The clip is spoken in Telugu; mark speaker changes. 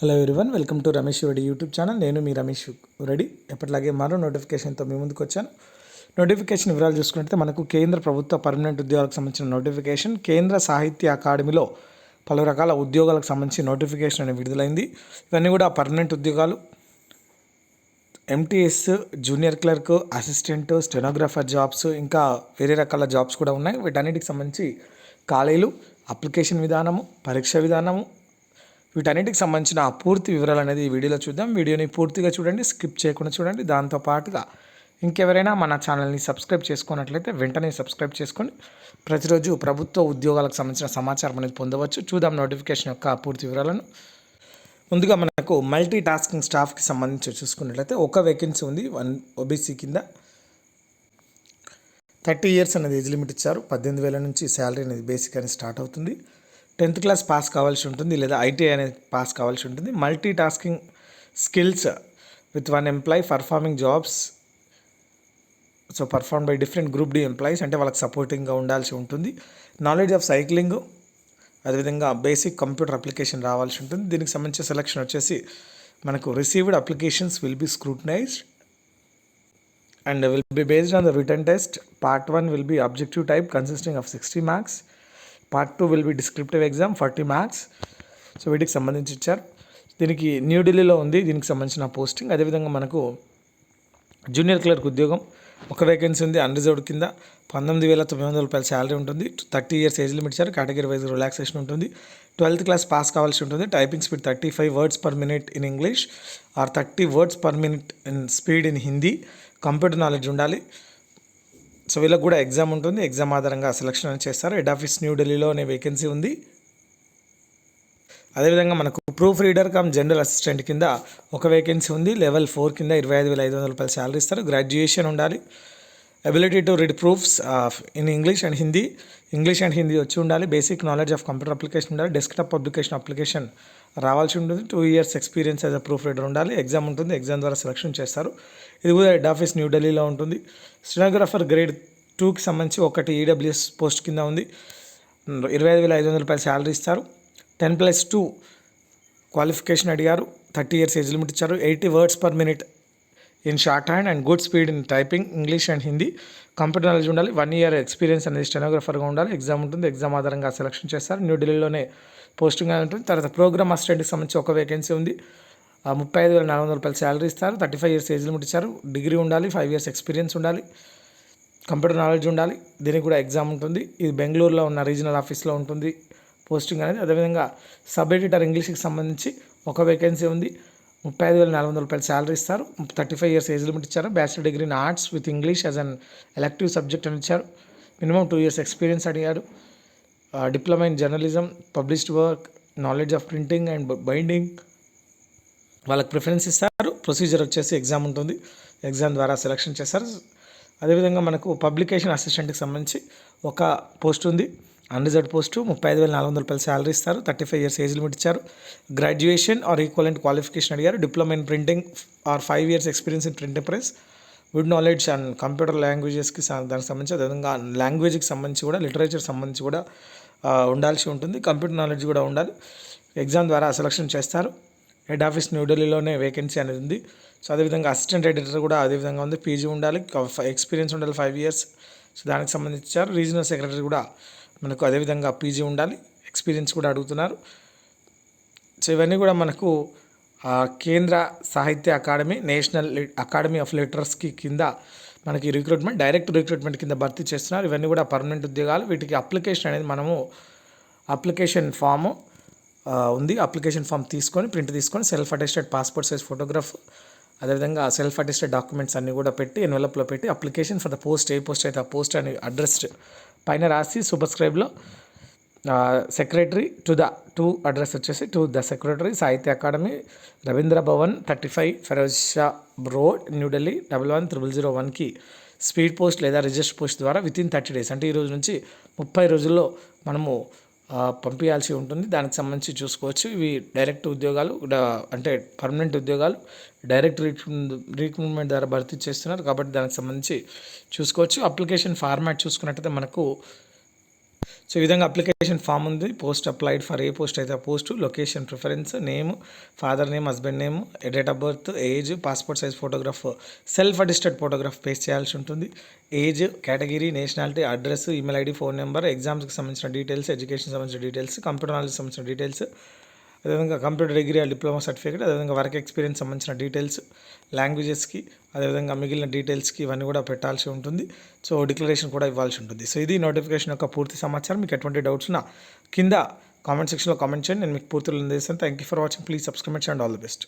Speaker 1: Hello everyone welcome to Ramesh Reddy YouTube channel నేను మీ రమేష్ రెడ్డి. ఎప్పటిలాగే మరో నోటిఫికేషన్తో మీ ముందుకు వచ్చాను. నోటిఫికేషన్ వివరాలు చూసుకున్నట్లయితే మనకు కేంద్ర ప్రభుత్వ పర్మనెంట్ ఉద్యోగాలకు సంబంధించిన నోటిఫికేషన్ కేంద్ర సాహిత్య అకాడమీలో పలు రకాల ఉద్యోగాలకు సంబంధించి నోటిఫికేషన్ అనేది విడుదలైంది. ఇవన్నీ కూడా పర్మనెంట్ ఉద్యోగాలు. MTS junior clerk assistant stenographer jobs ఇంకా వేరే రకాల జాబ్స్ కూడా ఉన్నాయి. వీటన్నిటికి సంబంధించి ఖాళీలు అప్లికేషన్ విధానము పరీక్ష విధానము వీటన్నిటికి సంబంధించిన పూర్తి వివరాలు అనేది ఈ వీడియోలో చూద్దాం. వీడియోని పూర్తిగా చూడండి స్కిప్ చేయకుండా చూడండి. దాంతో పాటుగా ఇంకెవరైనా మన ఛానల్ని సబ్స్క్రైబ్ చేసుకున్నట్లయితే వెంటనే సబ్స్క్రైబ్ చేసుకొని ప్రతిరోజు ప్రభుత్వ ఉద్యోగాలకు సంబంధించిన సమాచారం అనేది పొందవచ్చు. చూద్దాం నోటిఫికేషన్ యొక్క పూర్తి వివరాలను. ముందుగా మనకు మల్టీ టాస్కింగ్ స్టాఫ్కి సంబంధించి చూసుకున్నట్లయితే ఒక వేకెన్సీ ఉంది వన్ ఓబీసీ కింద. థర్టీ ఇయర్స్ అనేది ఏజ్ లిమిట్ ఇచ్చారు. పద్దెనిమిది వేల నుంచి శాలరీ అనేది బేసిక్ అనేది స్టార్ట్ అవుతుంది. టెన్త్ క్లాస్ పాస్ కావాల్సి ఉంటుంది లేదా ఐటీఐ అనేది పాస్ కావాల్సి ఉంటుంది. Multitasking skills with one employee performing jobs. So perform by different group D employees అంటే వాళ్ళకి సపోర్టింగ్గా ఉండాల్సి ఉంటుంది. నాలెడ్జ్ ఆఫ్ సైక్లింగ్ అదేవిధంగా బేసిక్ కంప్యూటర్ అప్లికేషన్ రావాల్సి ఉంటుంది. దీనికి సంబంధించిన సెలక్షన్ వచ్చేసి మనకు received applications will be scrutinised and will be based on the return test. Part one will be objective type consisting of sixty marks part two will be descriptive exam forty marks so వీటికి సంబంధించి ఇచ్చారు. దీనికి న్యూఢిల్లీలో ఉంది దీనికి సంబంధించిన పోస్టింగ్ అదేవిధంగా మనకు జూనియర్ క్లర్క్ ఉద్యోగం. ఒక వేకెన్సీ ఉంది అన్రిజర్వ్డ్ కింద పంతొమ్మిది వేల తొమ్మిది వందల రూపాయల శాలరీ ఉంటుంది. థర్టీ ఇయర్స్ ఏజ్ లిమిట్ ఇచ్చారు. కేటగిరీ వైజ్ రిలాక్సేషన్ ఉంటుంది. ట్వెల్త్ క్లాస్ పాస్ కావాల్సి ఉంటుంది. Typing speed thirty five words per minute in English or thirty words per minute in speed in Hindi computer knowledge ఉండాలి. సో వీళ్ళకి కూడా ఎగ్జామ్ ఉంటుంది. ఎగ్జామ్ ఆధారంగా సెలక్షన్ చేస్తారు. హెడ్ ఆఫీస్ న్యూఢిల్లీలో అనే వేకెన్సీ ఉంది. అదేవిధంగా మనకు proof reader cum general assistant కింద ఒక వేకెన్సీ ఉంది. లెవెల్ ఫోర్ కింద ఇరవై ఐదు వేల ఐదు వందల రూపాయలు శాలరీ ఇస్తారు. గ్రాడ్యుయేషన్ ఉండాలి. Ability to read proofs in English and Hindi English and Hindi వచ్చి ఉండాలి. Basic knowledge of computer application ఉండాలి. డెస్క్టాప్ పబ్లికేషన్ అప్లికేషన్ రావాల్సి ఉంటుంది. Two years experience as a proof reader ఉండాలి. ఎగ్జామ్ ఉంటుంది. ఎగ్జామ్ ద్వారా సెలక్షన్ చేస్తారు. ఇది కూడా హెడ్ ఆఫీస్ న్యూఢిల్లీలో ఉంటుంది. స్టెనోగ్రాఫర్ గ్రేడ్ టూకి సంబంధించి ఒకటి ఈడబ్ల్యూఎస్ పోస్ట్ కింద ఉంది. ఇరవై ఐదు వేల ఐదు వందల రూపాయలు శాలరీ ఇస్తారు. టెన్ ప్లస్ టూ క్వాలిఫికేషన్ అడిగారు. థర్టీ ఇయర్స్ ఏజ్ లిమిట్ ఇచ్చారు. Eighty words per minute in shorthand and good speed in typing English and Hindi computer knowledge ఉండాలి. వన్ ఇయర్ ఎక్స్పీరియన్స్ అనేది స్టెనోగ్రాఫర్గా ఉండాలి. ఎగ్జామ్ ఉంటుంది. ఎగ్జామ్ ఆధారంగా సెలక్షన్ చేస్తారు. న్యూఢిల్లీలోనే పోస్టింగ్ అని ఉంటుంది. తర్వాత ప్రోగ్రామ్ అసిస్టెంట్కి సంబంధించి ఒక వేకెన్సీ ఉంది. ఆ ముప్పై ఐదు వేల నాలుగు వందల రూపాయలు శాలరీ ఇస్తారు. Thirty five years age limit ఇచ్చారు. డిగ్రీ ఉండాలి. ఫైవ్ ఇయర్స్ ఎక్స్పీరియన్స్ ఉండాలి. కంప్యూటర్ నాలెడ్జ్ ఉండాలి. దీనికి కూడా ఎగ్జామ్ ఉంటుంది. ఇది బెంగళూరులో ఉన్న రీజనల్ ఆఫీస్లో ఉంటుంది. పోస్టింగ్ అనేది. అదేవిధంగా సబ్ ఎడిటర్ ఇంగ్లీష్కి సంబంధించి ఒక వేకెన్సీ ఉంది. ముప్పై ఐదు వేల నాలుగు వందల రూపాయలు శాలరీ ఇస్తారు. Thirty five years age limit ఇచ్చారు. Bachelor degree in arts with English as an elective subject అని ఇచ్చారు. మినిమం టూ ఇయర్స్ ఎక్స్పీరియన్స్ అడిగారు. Diploma in journalism published work knowledge of printing and binding వాళ్ళకి ప్రిఫరెన్స్ ఇస్తారు. ప్రొసీజర్ వచ్చేసి ఎగ్జామ్ ఉంటుంది. ఎగ్జామ్ ద్వారా సెలక్షన్ చేస్తారు. అదేవిధంగా మనకు పబ్లికేషన్ అసిస్టెంట్కి సంబంధించి ఒక పోస్ట్ ఉంది. అన్రిజర్వ్ పోస్టు ముప్పై ఐదు వేల నాలుగు వందల రూపాయలు శాలరీ ఇస్తారు. Thirty five years age limit ఇచ్చారు. గ్రాడ్యుయేషన్ ఆర్ ఈక్వలెంట్ క్వాలిఫికేషన్ అడిగారు. Diploma in printing or five years experience in printing press good knowledge and computer లాంగ్వేజెస్కి దానికి సంబంధించి అదేవిధంగా లాంగ్వేజ్కి సంబంధించి కూడా లిటరేచర్ సంబంధించి కూడా ఉండాల్సి ఉంటుంది. కంప్యూటర్ నాలెడ్జ్ కూడా ఉండాలి. ఎగ్జామ్ ద్వారా సెలక్షన్ చేస్తారు. హెడ్ ఆఫీస్ న్యూఢిల్లీలోనే వేకెన్సీ అనేది ఉంది. సో అదేవిధంగా అసిస్టెంట్ ఎడిటర్ కూడా అదేవిధంగా ఉంది. పీజీ ఉండాలి. ఎక్స్పీరియన్స్ ఉండాలి ఫైవ్ ఇయర్స్ సో దానికి సంబంధించారు రీజనల్ సెక్రటరీ కూడా మనకు అదేవిధంగా పీజీ ఉండాలి ఎక్స్పీరియన్స్ కూడా అడుగుతున్నారు. సో ఇవన్నీ కూడా మనకు Kendra Sahitya Akademi national academy of లెటర్స్కి కింద మనకి రిక్రూట్మెంట్ డైరెక్ట్ రిక్రూట్మెంట్ కింద భర్తీ చేస్తున్నారు. ఇవన్నీ కూడా పర్మనెంట్ ఉద్యోగాలు. వీటికి అప్లికేషన్ అనేది మనము అప్లికేషన్ ఫాము ఉంది. అప్లికేషన్ ఫామ్ తీసుకొని ప్రింట్ తీసుకొని self attested passport size photograph అదేవిధంగా సెల్ఫ్ అటెస్టెడ్ డాక్యుమెంట్స్ అన్నీ కూడా పెట్టి ఎన్వెలప్లో పెట్టి అప్లికేషన్ ఫర్ ద పోస్ట్ ఏ పోస్ట్ అయితే ఆ పోస్ట్ అని అడ్రస్డ్ పైన రాసి సూపర్స్క్రైబ్లో secretary to the to address వచ్చేసి to the secretary Sahitya Akademi Rabindra Bhavan thirty five Feroz Shah road New Delhi double one triple zero వన్కి స్పీడ్ పోస్ట్ లేదా రిజిస్టర్ పోస్ట్ ద్వారా విత్ ఇన్ థర్టీ డేస్. అంటే ఈ రోజు నుంచి ముప్పై రోజుల్లో మనము పంపించాల్సి ఉంటుంది. దానికి సంబంధించి చూసుకోవచ్చు. ఇవి డైరెక్ట్ ఉద్యోగాలు అంటే పర్మనెంట్ ఉద్యోగాలు డైరెక్ట్ రిక్రూట్మెంట్ ద్వారా భర్తీ చేస్తున్నారు. కాబట్టి దానికి సంబంధించి చూసుకోవచ్చు. అప్లికేషన్ ఫార్మాట్ చూసుకున్నట్టయితే మనకు సో ఈ విధంగా అప్లికేషన్ ఫామ్ ఉంది. పోస్ట్ అప్లైడ్ ఫర్ ఏ పోస్ట్ అయితే ఆ post location preference name father name husband name date of birth age passport size photograph self attested photograph paste చేయాల్సి ఉంటుంది. Age category nationality address email ID phone number ఎగ్జామ్స్కి సంబంధించిన డీటెయిల్స్ ఎడ్యుకేషన్ సంబంధించిన డీటెయిల్స్ కంప్యూటర్ నాలెడ్జ్ సంబంధించిన డీటెయిల్స్ అదేవిధంగా కంప్యూటర్ డిగ్రీ డిప్లొమా సర్టిఫికేట్ అదేవిధంగా వర్క్ ఎక్స్పీరియన్స్ సంబంధించిన డీటెయిల్స్ లాంగ్వేజెస్కి అదేవిధంగా మిగిలిన డీటెయిల్స్కి ఇవన్నీ కూడా పెట్టాల్సి ఉంటుంది. సో డిక్లరేషన్ కూడా ఇవ్వాల్సి ఉంటుంది. సో ఇది నోటిఫికేషన్ యొక్క పూర్తి సమాచారం. మీకు ఎటువంటి డౌట్స్ ఉన్నా కింద కామెంట్ సెక్షన్లో కామెంట్ చేయండి. నేను మీకు పూర్తిలో అందిస్తాను thank you for watching please subscribe and all the best